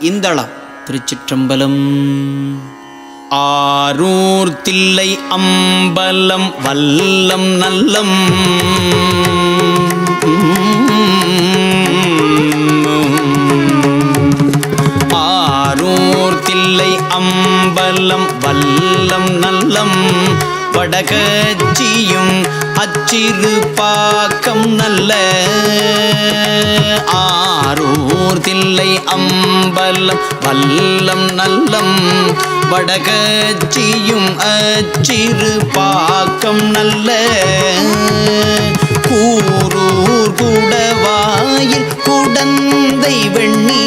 இந்தளம். திருச்சிற்றம்பலம். ஆரூர் தில்லை அம்பலம் வல்லம் நல்லம். ஆரூர் தில்லை அம்பலம் வல்லம் நல்லம். வடகச்சியும் அச்சிறு பாக்கம் நல்ல ஆரூர் தில்லை அம்பலம் வல்லம் நல்லம் வடகச்சியும் அச்சிறு பாக்கம் நல்ல கூரூர் குடவாயில் குடந்தை வெண்ணி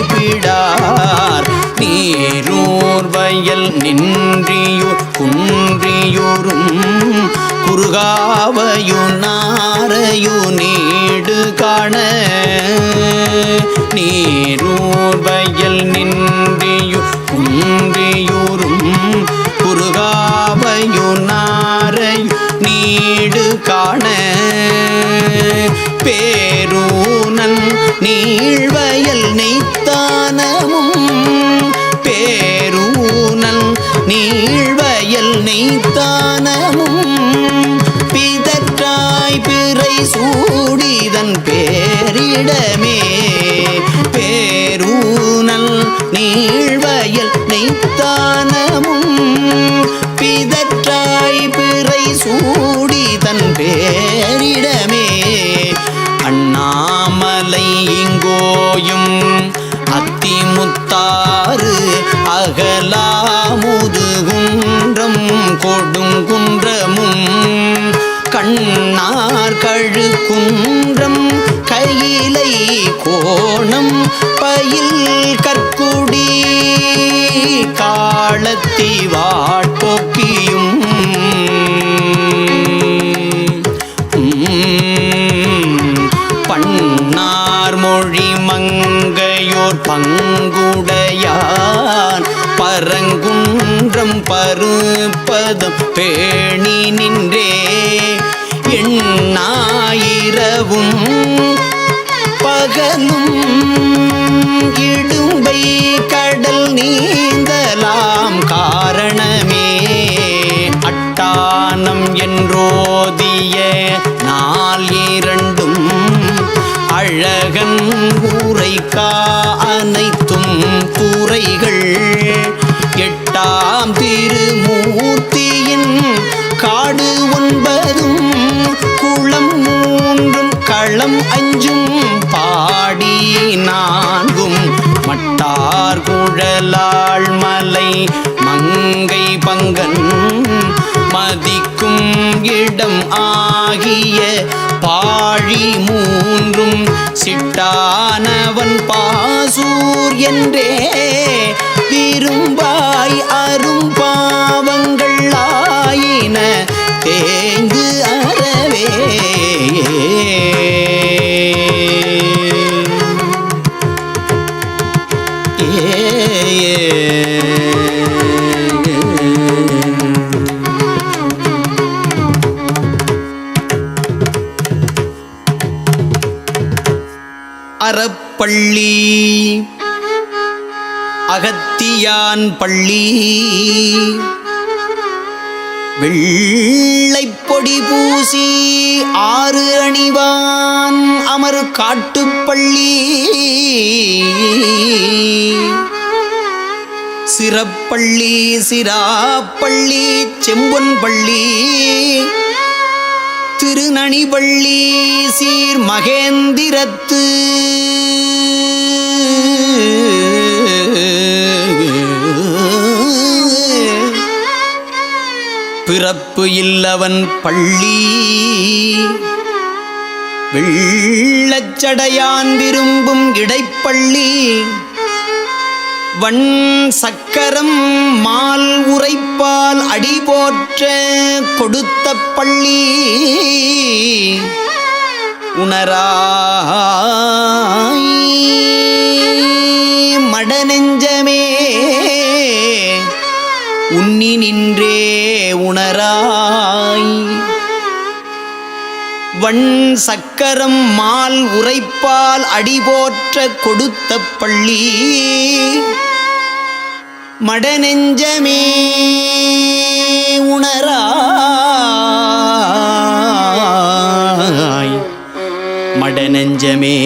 கோடி பிடார் நீரூர் வயல் நின்றியூர் குன்றியூரும் குறுகாவையு நாரையு நீடு காண. நீரூர் வயல் நின்றியூர் குன்றியூரும் குன்றம் கையிலை கோணம் பயில் கற்குடி காலத்தி வாட்போக்கியும் பண்ணார் மொழி மங்கையோர் பங்குடையான் பரங்குன்றம் பருப்பதம் பேணி நின்றே. எண்ணாயிரவும் பகலும் இடும்பை கடல் நீந்தலாம் காரணமே. அட்டானம் என்றோதிய நாள் இரண்டும் அழகன் ஊரைக்கா அனைத்தும் கூரைகள். எட்டாம் திருமூர்த்தியின் காடு ஒன்பதும் களம் அஞ்சும் பாடி நான்கும் மட்டார் குழலாள் மலை மங்கை பங்கன் மதிக்கும் இடம் ஆகிய பாழி மூன்றும் சிட்டானவன் பாசூர் என்றே திரும்பாய் அரும் பாவங்கள் ஆயின தேங்கு அறவே. பள்ளி. அகத்தியான் பள்ளி. வெள்ளைப் பொடி பூசி ஆறு அணிவான் அமர் காட்டுப்பள்ளி சிறப்பள்ளி சிராப்பள்ளி செம்பொன் திருநணிவள்ளி சீர் மகேந்திரத்து. பிறப்பு இல்லவன் பள்ளி. வெள்ளச்சடையான் விரும்பும் இடைப்பள்ளி. வன் சக்கரம் மால் உரைப்பால் அடி போற்ற கொடுத்த பள்ளி. உணராய் மடநெஞ்சமே உன்னி நின்றே உணராய். வண் சக்கரம் மால் உரைப்பால் அடிபோற்ற கொடுத்த பள்ளி. மடநெஞ்சமே உணராய் மடநெஞ்சமே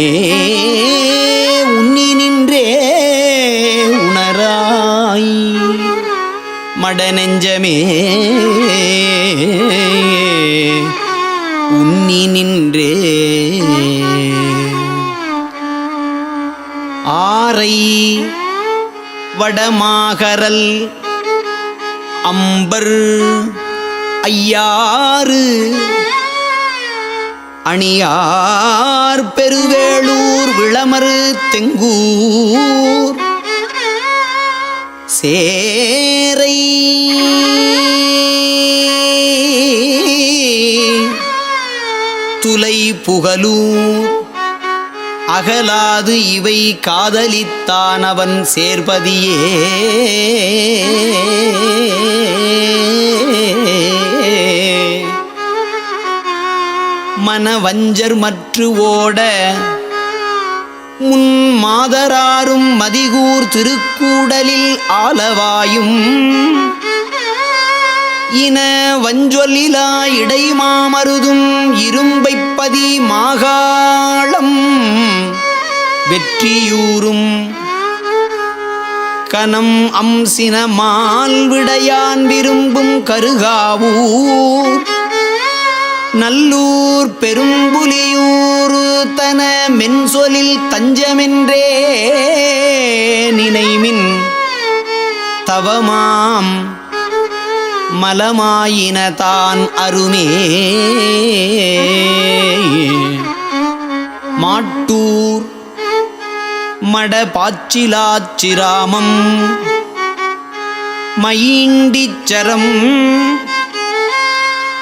உன்னி நின்றே உணராய். மடநெஞ்சமே உன்னி நின்றே. ஆரை வடமாகரல். அம்பர் ஐயாறு. அணியார் பெருவேளூர் விளமறு தெங்கூர். சேரை. துலை புகலூர். அகலாது இவை காதலித்தான் அவன் சேர்பதியே. மனவஞ்சர் மற்று ஓட முன் மாதராரும் மதிகூர் திருக்கூடலில் ஆலவாயும் இன வஞ்சொல்லிலா இடைமாமருதும் இரும்பைப்பதி மாகாளம். வெற்றியூரும் கனம் அம்சின மால்விடையான் விரும்பும் கருகாவூர். நல்லூர் பெரும்புலியூர் தன மென்சொலில் தஞ்சமென்றே நினைமின் தவமாம். மலமாயினதான் அருமே. மாட்டூர் மடபாச்சிலாச்சிராமம் மயிண்டிச்சரம்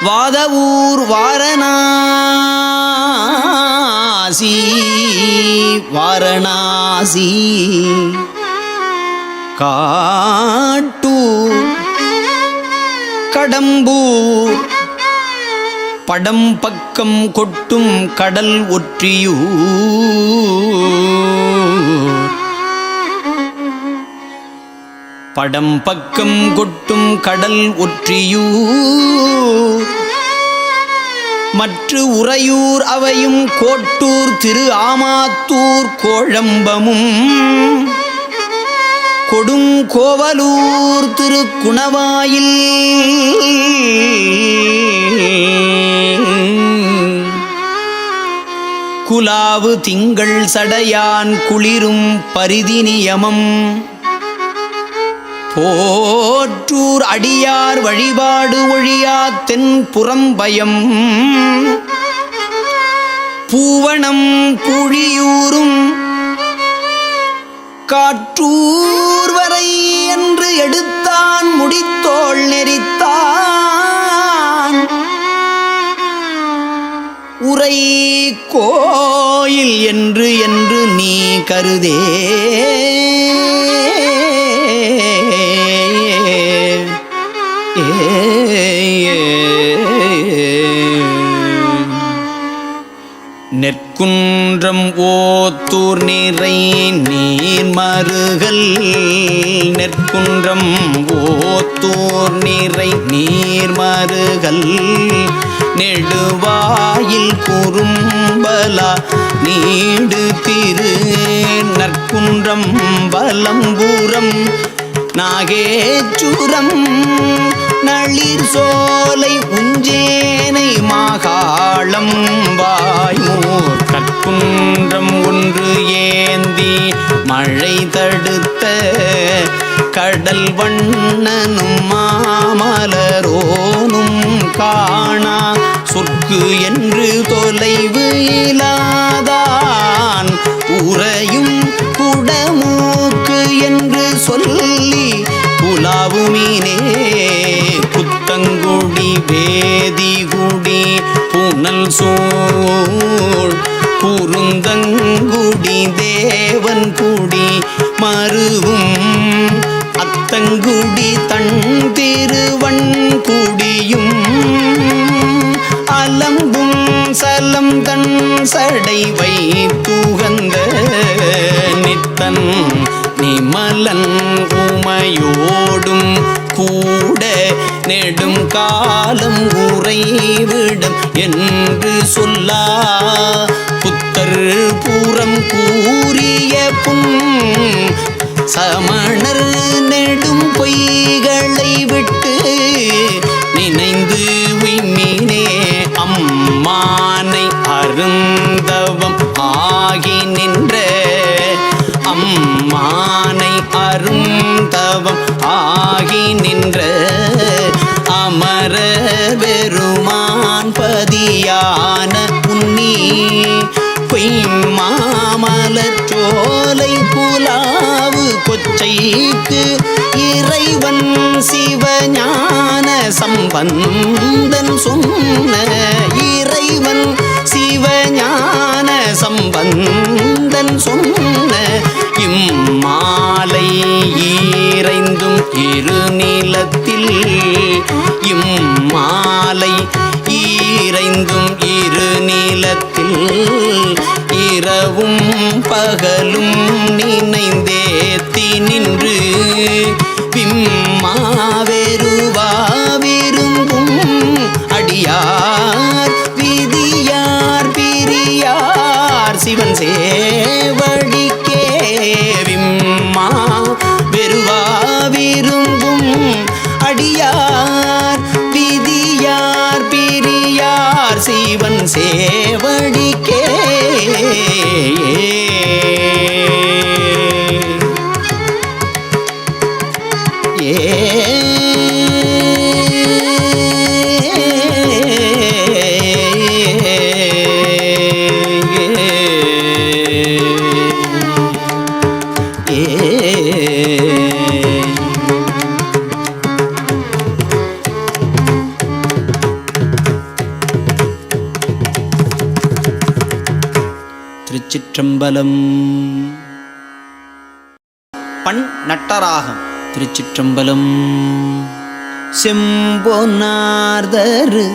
வாதவூர் வாரணாசி வாரணாசி. காட்டூர் கடம்பூர் படம் பக்கம் கொட்டும் கடல் ஒற்றியூர் படம் பக்கம் கொட்டும் கடல் ஒற்றியூர் மற்ற உறையூர் அவையும் கோட்டூர் திரு ஆமாத்தூர் கோழம்பமும். கொடுங்கோவலூர் திருக்குணவாயில். குலாவு திங்கள் சடையான் குளிரும் பரிதி நியமம். போற்றூர் அடியார் வழிபாடு ஒழியா தென் புறம்பயம் பூவணம் புழியூரும் காற்றூர் வரை என்று எடுத்தான் முடித்தோள் நெறித்தான். உரை கோயில் என்று என்று நீ கருதே. நெற்குன்றம் ஓத்தூர் நிறை நீர் மருகல் நெற்குன்றம் ஓத்தூர் நிறை நீர் மருகல் நெடுவாயில் குறும்பலா நீடு திரு நற்குன்றம் பலம்பூரம் நாகேச்சுரம் நளிர் சோலை உஞ்சேனை மாகாளம் வாய் வாய்மூர் கற்குன்றம் ஒன்று ஏந்தி மழை தடுத்த கடல் வண்ணனும் மாமலரோனும் காணா. சொற்கு என்று தொலைவு இலாதான் உறையும் குடமூக்கு என்று சொல்லி புலாவுமீனே புத்தங்குடி வேதிகுடி புனல் சோழ் குறுந்தங்குடி தேவன் குடி மருவும் அத்தங்குடி தன் திருவன் குடியும். அலம்பும் சலம் தன் சடைவை புகந்த நித்தன் நிமலன் உமையோடும் கூட நெடும் காலம் உறைவிடும் என்று சொல்லா. புத்தர் பூரம் கூறிய பும் சமணர் நெடும் பொய்களை விட்டு நினைந்து விண்ணினே அம்மானை அருந்தவம் ஆகி நின்ற அம்மானை அருந்தவம் ஆகி நின்ற. பொய்மாமலச்சோலை கொச்சைக்கு இறைவன் சிவஞான சம்பந்தன் சொன்ன இறைவன் சிவஞான சம்பந்தன் சொன்ன இம்மாலை ஈரைந்தும் இருநிலத்தில் இம்மாலை ஈரைந்தும் இருநிலத்தில் இரவும் பகலும் நினைந்தேத்தி நின்று. விம்மாவெருவா விரும்பும் அடியார் விதியார் பிரியார் சிவன் சேவடி திருச்சிற்றம்பலம். பண் நட்டராகம் திருச்சிற்றம்பலம். செம்பொன்னார்தரு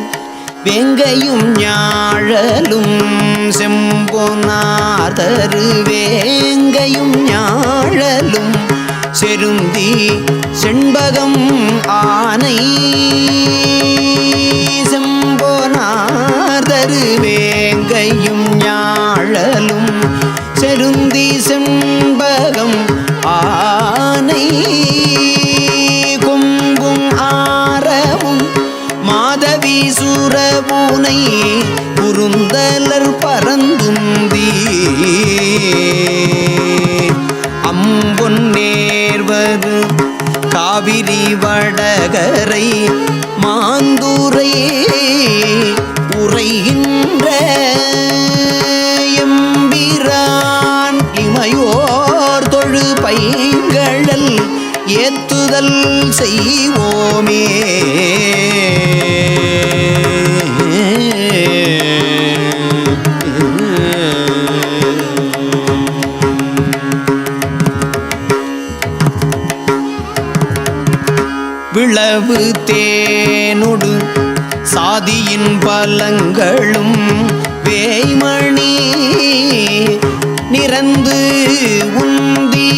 வெங்கையும் ஞாழலும். செம்பொன்னார்தரு வேங்கையும் ஞாழலும். செருந்தி செண்பகம் ஆனை. செம்போனார்தரு கருவேங்கையும் ஞாழலும். செருந்தி செம்பகம் ஆனை. கொம்பும் ஆரவும் மாதவி சுரபூனை குறுந்தலர் பரந்துந்தி அம்பொன் நேர்வது காவிரி வடகரை ஏத்துதல் செய்வோமே. விளவு தேனொடு சாதியின் பலங்களும் வேய்மணி நிறந்து உந்தி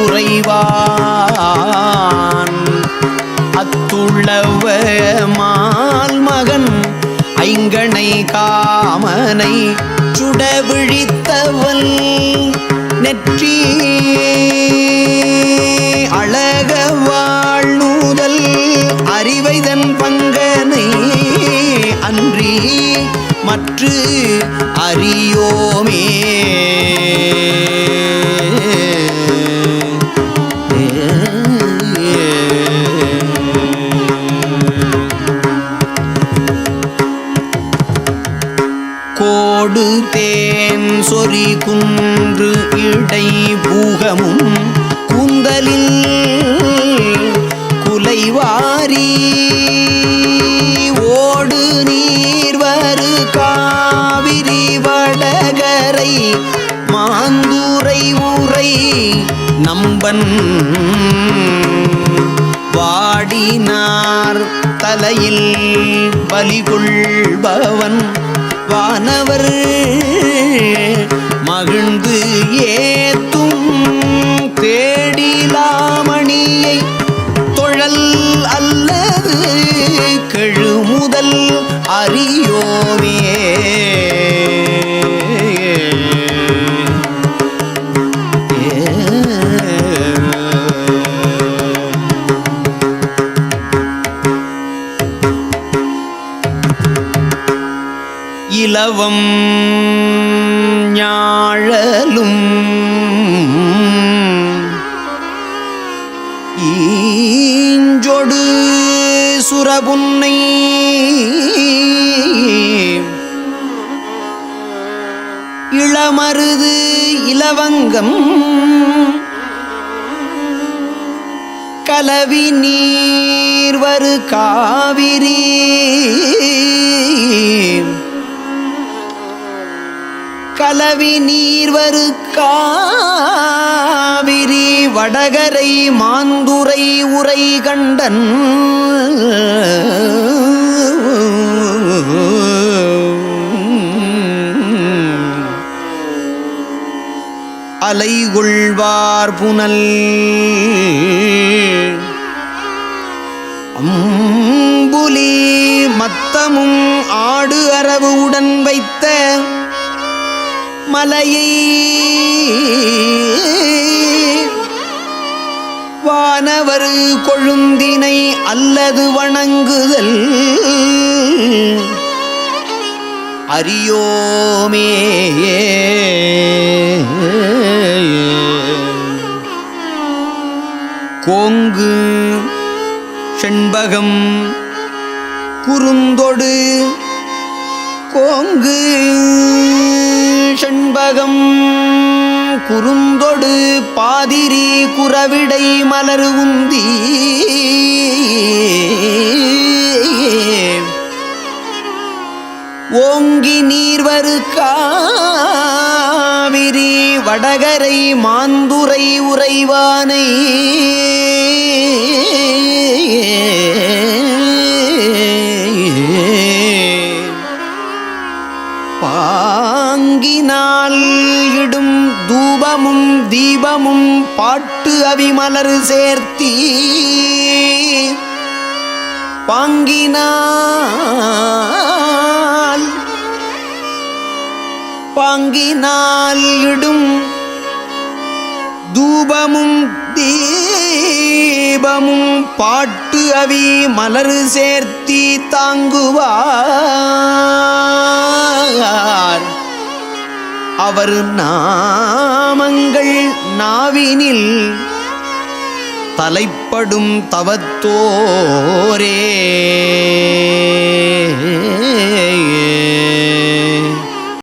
உறைவான். அத்துள்ளவ மால் மகன் ஐங்கனை காமனை சுடவிழித்தவன் நெற்றி அழக வாழ்நூதல் அறிவைதன் பங்கனை அன்றி மற்ற அறியோமே. சொறி குன்று இடை பூகமும் கூந்தலில் குலைவாரி. ஓடு நீர்வரு காவிரி வடகரை மாந்துரை உரை நம்பன். வாடினார் தலையில் பலிகொள்பவன் வானவர் மகிழ்ந்து ஏத்தும் இலவங்கம் கலவி நீர்வரு காவிரி. கலவி நீர்வரு காவிரி. வடகரை மாந்துரை உரை கண்டன். அலைகொள்வார் புனல். அம்புலி மத்தமும் ஆடு அரவு உடன் வைத்த மலையை வானவர் கொழுந்தினை அல்லது வணங்குதல். அறியோமே கோங்கு செண்பகம் குறுந்தொடு. கோங்கு செண்பகம் குறுந்தொடு. பாதிரி குறவிடை மலர் உந்தீ ஓங்கி நீர்வரு காவிரி வடகரை மாந்துரை உறைவானை. பாங்கினால் இடும் தூபமும் தீபமும் பாட்டு அவிமலர் சேர்த்தி. பாங்கினா பாங்கினால் இடும் தூபமும் தீபமும் பாட்டு அவி மலர் சேர்த்தி தாங்குவார். அவர் நாமங்கள் நாவினில் தலைப்படும் தவத்தோரே.